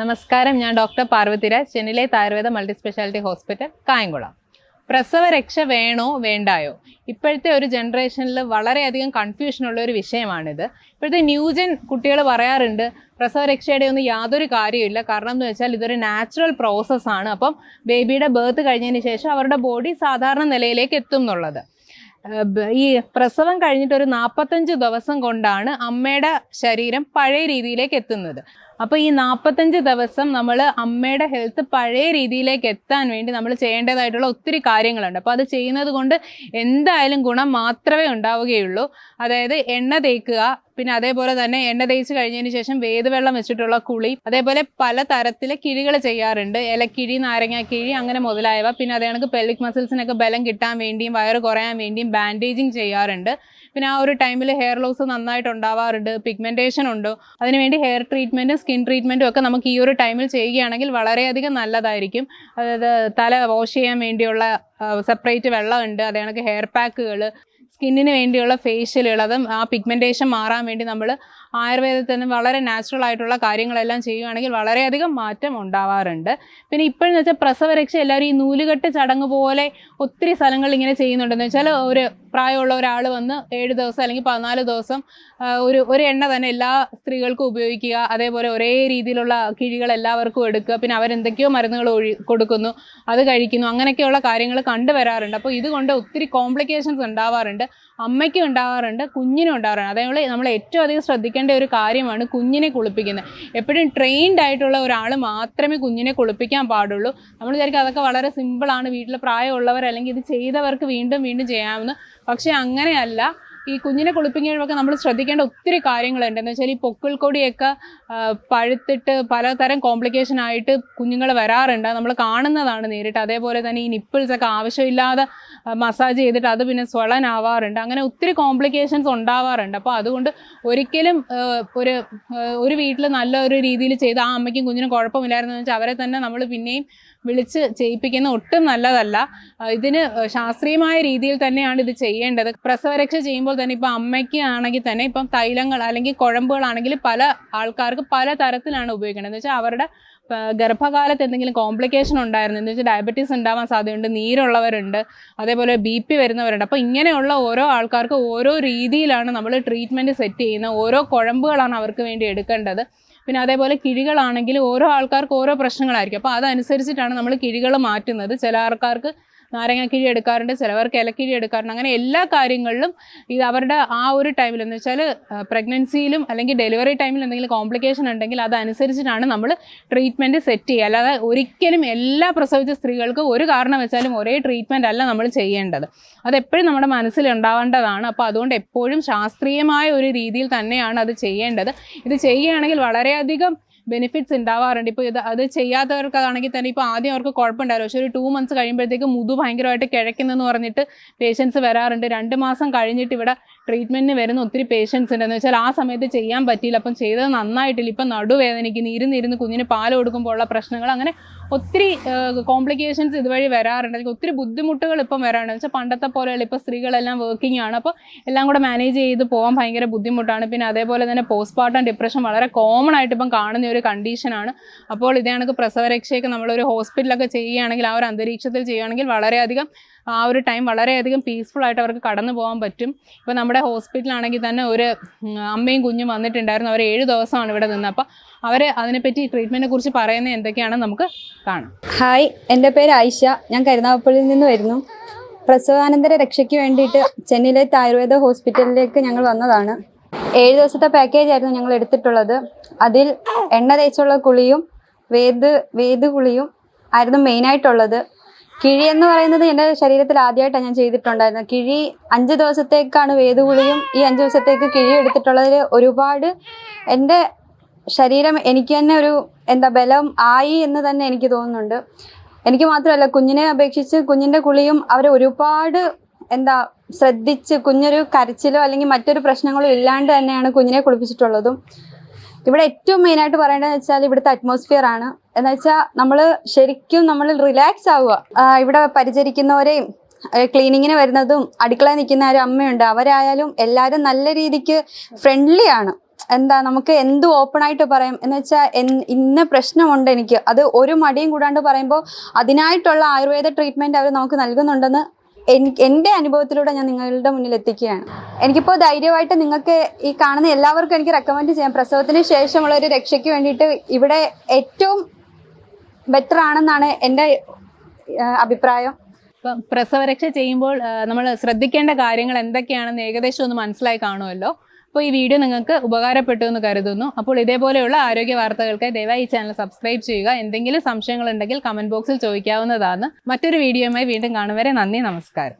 നമസ്കാരം ഞാൻ doctor Parvathiraj ചെന്നിലെ Ayurveda multi speciality hospital Kayamkulam. പ്രസവ രക്ഷ വേണോ വേണ്ടായോ? ഇപ്പോഴത്തെ ഒരു ജനറേഷനിൽ വളരെയധികം കൺഫ്യൂഷൻ ഉള്ള ഒരു വിഷയമാണിത്. ഇപ്പോഴത്തെ ന്യൂജൻ കുട്ടികൾ പറയാറുണ്ട് പ്രസവ രക്ഷയുടെ ഒന്നും യാതൊരു കാര്യമില്ല കാരണം എന്ന് വെച്ചാൽ ഇതൊരു നാച്ചുറൽ പ്രോസസ്സാണ് അപ്പം ബേബിയുടെ ബേർത്ത് കഴിഞ്ഞതിന് ശേഷം അവരുടെ ബോഡി സാധാരണ നിലയിലേക്ക് എത്തും എന്നുള്ളത്. ഈ പ്രസവം കഴിഞ്ഞിട്ട് ഒരു നാൽപ്പത്തഞ്ച് ദിവസം കൊണ്ടാണ് അമ്മയുടെ ശരീരം പഴയ രീതിയിലേക്ക് എത്തുന്നത്. അപ്പോൾ ഈ നാൽപ്പത്തഞ്ച് ദിവസം നമ്മൾ അമ്മയുടെ ഹെൽത്ത് പഴയ രീതിയിലേക്ക് എത്താൻ വേണ്ടി നമ്മൾ ചെയ്യേണ്ടതായിട്ടുള്ള ഒത്തിരി കാര്യങ്ങളുണ്ട്. അപ്പോൾ അത് ചെയ്യുന്നത് കൊണ്ട് എന്തായാലും ഗുണം മാത്രമേ ഉണ്ടാവുകയുള്ളൂ. അതായത് എണ്ണ തേക്കുക പിന്നെ അതേപോലെ തന്നെ എണ്ണ തേച്ച് കഴിഞ്ഞതിന് ശേഷം വേദവെള്ളം വെച്ചിട്ടുള്ള കുളി അതേപോലെ പല തരത്തിലെ കിഴികൾ ചെയ്യാറുണ്ട്. ഇലക്കിഴി നാരങ്ങാക്കിഴി അങ്ങനെ മുതലായവ. പിന്നെ അതേ കണക്ക് പെൽവിക് മസിൽസിനൊക്കെ ബലം കിട്ടാൻ വേണ്ടിയും വയറ് കുറയാൻ വേണ്ടിയും ബാൻഡേജിങ് ചെയ്യാറുണ്ട്. പിന്നെ ആ ഒരു ടൈമിൽ ഹെയർ ലോസ് നന്നായിട്ട് ഉണ്ടാവാറുണ്ട് പിഗ്മെന്റേഷൻ ഉണ്ടോ. അതിനുവേണ്ടി ഹെയർ ട്രീറ്റ്മെന്റും സ്കിൻ ട്രീറ്റ്മെന്റും ഒക്കെ നമുക്ക് ഈ ഒരു ടൈമിൽ ചെയ്യുകയാണെങ്കിൽ വളരെയധികം നല്ലതായിരിക്കും. അതായത് തല വാഷ് ചെയ്യാൻ വേണ്ടിയുള്ള സെപ്പറേറ്റ് വെള്ളമുണ്ട് അതേ കണക്ക് ഹെയർ പാക്കുകൾ സ്കിന്നിന് വേണ്ടിയുള്ള ഫേഷ്യലുകൾ അതും ആ പിഗ്മെന്റേഷൻ മാറാൻ വേണ്ടി നമ്മൾ ആയുർവേദത്തിൽ നിന്ന് വളരെ നാച്ചുറൽ ആയിട്ടുള്ള കാര്യങ്ങളെല്ലാം ചെയ്യുകയാണെങ്കിൽ വളരെയധികം മാറ്റം ഉണ്ടാവാറുണ്ട്. പിന്നെ ഇപ്പോഴെന്ന് വെച്ചാൽ പ്രസവരക്ഷ എല്ലാവരും ഈ നൂലുകെട്ട് ചടങ്ങ് പോലെ ഒത്തിരി സ്ഥലങ്ങളിൽ ഇങ്ങനെ ചെയ്യുന്നുണ്ടെന്ന് വെച്ചാൽ ഒരു പ്രായമുള്ള ഒരാൾ വന്ന് ഏഴ് ദിവസം അല്ലെങ്കിൽ പതിനാല് ദിവസം ഒരു ഒരു എണ്ണ തന്നെ എല്ലാ സ്ത്രീകൾക്കും ഉപയോഗിക്കുക അതേപോലെ ഒരേ രീതിയിലുള്ള കിഴികൾ എല്ലാവർക്കും എടുക്കുക പിന്നെ അവരെന്തൊക്കെയോ മരുന്നുകൾ ഒഴി കൊടുക്കുന്നു അത് കഴിക്കുന്നു അങ്ങനെയൊക്കെയുള്ള കാര്യങ്ങൾ കണ്ടുവരാറുണ്ട് അപ്പോൾ ഇതുകൊണ്ട് ഒത്തിരി കോംപ്ലിക്കേഷൻസ് ഉണ്ടാവാറുണ്ട്. അമ്മയ്ക്കും ഉണ്ടാവാറുണ്ട് കുഞ്ഞിനും ഉണ്ടാവാറുണ്ട്. അതേപോലെ നമ്മൾ ഏറ്റവും അധികം ശ്രദ്ധിക്കേണ്ട ഒരു കാര്യമാണ് കുഞ്ഞിനെ കുളിപ്പിക്കുന്നത്. എപ്പോഴും ട്രെയിൻഡ് ആയിട്ടുള്ള ഒരാൾ മാത്രമേ കുഞ്ഞിനെ കുളിപ്പിക്കാൻ പാടുള്ളൂ. നമ്മൾ വിചാരിക്കും അതൊക്കെ വളരെ സിമ്പിളാണ് വീട്ടിൽ പ്രായമുള്ളവർ അല്ലെങ്കിൽ ഇത് ചെയ്തവർക്ക് വീണ്ടും വീണ്ടും ചെയ്യാമെന്ന് പക്ഷേ അങ്ങനെയല്ല. ഈ കുഞ്ഞിനെ കുളിപ്പിക്കുമ്പോഴൊക്കെ നമ്മൾ ശ്രദ്ധിക്കേണ്ട ഒത്തിരി കാര്യങ്ങളുണ്ട്. എന്ന് വെച്ചാൽ ഈ പൊക്കിൾ കൊടിയൊക്കെ പഴുത്തിട്ട് പലതരം കോംപ്ലിക്കേഷൻ ആയിട്ട് കുഞ്ഞുങ്ങൾ വരാറുണ്ട്. നമ്മൾ കാണുന്നതാണ് നേരിട്ട്. അതേപോലെ തന്നെ ഈ നിപ്പിൾസ് ഒക്കെ ആവശ്യമില്ലാതെ മസാജ് ചെയ്തിട്ട് അത് പിന്നെ സ്വളനാവാറുണ്ട്. അങ്ങനെ ഒത്തിരി കോംപ്ലിക്കേഷൻസ് ഉണ്ടാവാറുണ്ട്. അപ്പോൾ അതുകൊണ്ട് ഒരിക്കലും ഒരു ഒരു വീട്ടിൽ നല്ലൊരു രീതിയിൽ ചെയ്ത് ആ അമ്മയ്ക്കും കുഞ്ഞിനും കുഴപ്പമില്ലായിരുന്നു വെച്ചാൽ അവരെ തന്നെ നമ്മൾ പിന്നെയും വിളിച്ച് ചെയ്യിപ്പിക്കുന്ന ഒട്ടും നല്ലതല്ല. ഇതിന് ശാസ്ത്രീയമായ രീതിയിൽ തന്നെയാണ് ഇത് ചെയ്യേണ്ടത്. പ്രസവരക്ഷ ചെയ്യുമ്പോൾ തന്നെ ഇപ്പം അമ്മയ്ക്ക് ആണെങ്കിൽ തന്നെ ഇപ്പം തൈലങ്ങൾ അല്ലെങ്കിൽ കുഴമ്പുകളാണെങ്കിൽ പല ആൾക്കാർക്ക് പല തരത്തിലാണ് ഉപയോഗിക്കേണ്ടത്. എന്ന് വെച്ചാൽ അവരുടെ ഗർഭകാലത്ത് എന്തെങ്കിലും കോംപ്ലിക്കേഷൻ ഉണ്ടായിരുന്നു. എന്ന് വെച്ചാൽ ഡയബറ്റീസ് ഉണ്ടാവാൻ സാധ്യതയുണ്ട് നീരുള്ളവരുണ്ട് അതേപോലെ ബി പി വരുന്നവരുണ്ട്. അപ്പോൾ ഇങ്ങനെയുള്ള ഓരോ ആൾക്കാർക്ക് ഓരോ രീതിയിലാണ് നമ്മൾ ട്രീറ്റ്മെന്റ് സെറ്റ് ചെയ്യുന്നത്. ഓരോ കുഴമ്പുകളാണ് അവർക്ക് വേണ്ടി എടുക്കേണ്ടത്. പിന്നെ അതേപോലെ കിഴികളാണെങ്കിൽ ഓരോ ആൾക്കാർക്ക് ഓരോ പ്രശ്നങ്ങളായിരിക്കും. അപ്പോൾ അതനുസരിച്ചിട്ടാണ് നമ്മൾ കിഴികൾ മാറ്റുന്നത്. ചില ആൾക്കാർക്ക് നാരങ്ങാക്കിഴി എടുക്കാറുണ്ട് ചിലവർക്ക് ഇലക്കിഴി എടുക്കാറുണ്ട്. അങ്ങനെ എല്ലാ കാര്യങ്ങളിലും ഇത് അവരുടെ ആ ഒരു ടൈമിൽ എന്ന് വെച്ചാൽ പ്രഗ്നൻസിയിലും അല്ലെങ്കിൽ ഡെലിവറി ടൈമിൽ എന്തെങ്കിലും കോംപ്ലിക്കേഷൻ ഉണ്ടെങ്കിൽ അതനുസരിച്ചിട്ടാണ് നമ്മൾ ട്രീറ്റ്മെന്റ് സെറ്റ് ചെയ്യുക. അല്ലാതെ ഒരിക്കലും എല്ലാ പ്രസവിച്ച സ്ത്രീകൾക്കും ഒരു കാരണം വെച്ചാലും ഒരേ ട്രീറ്റ്മെന്റ് അല്ല നമ്മൾ ചെയ്യേണ്ടത്. അതെപ്പോഴും നമ്മുടെ മനസ്സിൽ ഉണ്ടാവേണ്ടതാണ്. അപ്പോൾ അതുകൊണ്ട് എപ്പോഴും ശാസ്ത്രീയമായ ഒരു രീതിയിൽ തന്നെയാണ് അത് ചെയ്യേണ്ടത്. ഇത് ചെയ്യുകയാണെങ്കിൽ വളരെയധികം ബെനിഫിറ്റ്സ് ഉണ്ടാവാറുണ്ട്. ഇപ്പോൾ ഇത് അത് ചെയ്യാത്തവർക്കാണെങ്കിൽ തന്നെ ഇപ്പോൾ ആദ്യം അവർക്ക് കുഴപ്പമുണ്ടായിരുന്നു പക്ഷേ ഒരു ടു മന്ത്സ് കഴിയുമ്പോഴത്തേക്ക് മുതു ഭയങ്കരമായിട്ട് കിഴക്കുന്നെന്ന് പറഞ്ഞിട്ട് പേഷ്യൻസ് വരാറുണ്ട്. രണ്ട് മാസം കഴിഞ്ഞിട്ട് ഇവിടെ ട്രീറ്റ്മെന്റിന് വരുന്ന ഒത്തിരി പേഷ്യൻസ് ഉണ്ടെന്ന് വെച്ചാൽ ആ സമയത്ത് ചെയ്യാൻ പറ്റിയില്ല. അപ്പം ചെയ്തത് നന്നായിട്ടില്ല. ഇപ്പം നടുവേദനയ്ക്ക് ഇരുന്നിരുന്ന് കുഞ്ഞിന് പാൽ കൊടുക്കുമ്പോൾ ഉള്ള പ്രശ്നങ്ങൾ അങ്ങനെ ഒത്തിരി കോംപ്ലിക്കേഷൻസ് ഇതുവഴി വരാറുണ്ട്. അല്ലെങ്കിൽ ഒത്തിരി ബുദ്ധിമുട്ടുകൾ ഇപ്പം വരാറുണ്ട്. വെച്ചാൽ പണ്ടത്തെ പോലെയുള്ള ഇപ്പോൾ സ്ത്രീകളെല്ലാം വർക്കിംഗ് ആണ്. അപ്പോൾ എല്ലാം കൂടെ മാനേജ് ചെയ്ത് പോകാൻ ഭയങ്കര ബുദ്ധിമുട്ടാണ്. പിന്നെ അതേപോലെ തന്നെ പോസ്റ്റ്മോർട്ടം ഡിപ്രഷൻ വളരെ കോമൺ ആയിട്ട് ഇപ്പം കാണുന്ന ഒരു കണ്ടീഷനാണ് അപ്പോൾ ഇതേ കണക്ക് പ്രസവരക്ഷയൊക്കെ നമ്മളൊരു ഹോസ്പിറ്റലൊക്കെ ചെയ്യുകയാണെങ്കിൽ ആ ഒരു അന്തരീക്ഷത്തിൽ ചെയ്യുകയാണെങ്കിൽ വളരെയധികം ആ ഒരു ടൈം വളരെയധികം പീസ്ഫുൾ ആയിട്ട് അവർക്ക് കടന്നു പോകാൻ പറ്റും. ഇപ്പോൾ നമ്മുടെ ഹോസ്പിറ്റലാണെങ്കിൽ തന്നെ ഒരു അമ്മയും കുഞ്ഞും വന്നിട്ടുണ്ടായിരുന്നു. അവർ ഏഴ് ദിവസമാണ് ഇവിടെ നിന്ന്. അപ്പോൾ അവർ അതിനെപ്പറ്റി ട്രീറ്റ്മെന്റിനെ കുറിച്ച് പറയുന്നത് എന്തൊക്കെയാണെന്ന് നമുക്ക് കാണാം. ഹായ് എന്റെ പേര് ആയിഷ. ഞാൻ കരുനാഗപ്പള്ളിയിൽ നിന്ന് വരുന്നു. പ്രസവാനന്തര രക്ഷയ്ക്ക് വേണ്ടിയിട്ട് ചെന്നൈയിലെ ആയുർവേദ ഹോസ്പിറ്റലിലേക്ക് ഞങ്ങൾ വന്നതാണ്. ഏഴ് ദിവസത്തെ പാക്കേജ് ആയിരുന്നു ഞങ്ങൾ എടുത്തിട്ടുള്ളത്. അതിൽ എണ്ണ തേച്ചുള്ള കുളിയും വേദ് വേദ് കുളിയും ആയിരുന്നു മെയിനായിട്ടുള്ളത് കിഴി എന്ന് പറയുന്നത് എന്റെ ശരീരത്തിൽ ആദ്യമായിട്ടാണ് ഞാൻ ചെയ്തിട്ടുണ്ടായിരുന്നത്. കിഴി അഞ്ച് ദിവസത്തേക്കാണ് വേദഗുളിയും ഈ അഞ്ച് ദിവസത്തേക്ക് കിഴി എടുത്തിട്ടുള്ളതിൽ ഒരുപാട് എന്റെ ശരീരം എനിക്ക് തന്നെ ഒരു എന്താ ബലം ആയി എന്ന് തന്നെ എനിക്ക് തോന്നുന്നുണ്ട്. എനിക്ക് മാത്രമല്ല കുഞ്ഞിനെ അപേക്ഷിച്ച് കുഞ്ഞിന്റെ കുളിയും അവർ ഒരുപാട് എന്താ ശ്രദ്ധിച്ച് കുഞ്ഞൊരു കരച്ചിലോ അല്ലെങ്കിൽ മറ്റൊരു പ്രശ്നങ്ങളോ ഇല്ലാണ്ട് തന്നെയാണ് കുഞ്ഞിനെ കുളിപ്പിച്ചിട്ടുള്ളതും. ഇവിടെ ഏറ്റവും മെയിനായിട്ട് പറയേണ്ടതെന്ന് വെച്ചാൽ ഇവിടുത്തെ അറ്റ്മോസ്ഫിയർ ആണ്. എന്ന് വെച്ചാൽ നമ്മൾ ശരിക്കും നമ്മൾ റിലാക്സ് ആവുക. ഇവിടെ പരിചരിക്കുന്നവരെയും ക്ലീനിങ്ങിന് വരുന്നതും അടുക്കളയിൽ നിൽക്കുന്ന ഒരു അമ്മയുണ്ട്. അവരായാലും എല്ലാവരും നല്ല രീതിക്ക് ഫ്രണ്ട്ലി ആണ്. എന്താ നമുക്ക് എന്ത് ഓപ്പൺ ആയിട്ട് പറയാം? എന്ന് വെച്ചാൽ ഇന്ന പ്രശ്നമുണ്ട് എനിക്ക്. അത് ഒരു മടിയും കൂടാണ്ട് പറയുമ്പോൾ അതിനായിട്ടുള്ള ആയുർവേദ ട്രീറ്റ്മെന്റ് അവർ നമുക്ക് നൽകുന്നുണ്ടെന്ന് എനിക്ക് എന്റെ അനുഭവത്തിലൂടെ ഞാൻ നിങ്ങളുടെ മുന്നിൽ എത്തിക്കുകയാണ്. എനിക്കിപ്പോൾ ധൈര്യമായിട്ട് നിങ്ങൾക്ക് ഈ കാണുന്ന എല്ലാവർക്കും എനിക്ക് റെക്കമെൻഡ് ചെയ്യാം. പ്രസവത്തിന് ശേഷമുള്ള ഒരു രക്ഷയ്ക്ക് വേണ്ടിയിട്ട് ഇവിടെ ഏറ്റവും ബെറ്റർ ആണെന്നാണ് എന്റെ അഭിപ്രായം. ഇപ്പം പ്രസവരക്ഷ ചെയ്യുമ്പോൾ നമ്മൾ ശ്രദ്ധിക്കേണ്ട കാര്യങ്ങൾ എന്തൊക്കെയാണെന്ന് ഏകദേശം ഒന്ന് മനസ്സിലായി കാണുമല്ലോ. അപ്പോൾ ഈ വീഡിയോ നിങ്ങൾക്ക് ഉപകാരപ്പെട്ടു എന്ന് കരുതുന്നു. അപ്പോൾ ഇതേപോലെയുള്ള ആരോഗ്യ വാർത്തകൾക്ക് ദയവായി ഈ ചാനൽ സബ്സ്ക്രൈബ് ചെയ്യുക. എന്തെങ്കിലും സംശയങ്ങളുണ്ടെങ്കിൽ കമന്റ് ബോക്സിൽ ചോദിക്കാവുന്നതാണ്. മറ്റൊരു വീഡിയോയുമായി വീണ്ടും കാണും വരെ. നന്ദി നമസ്കാരം.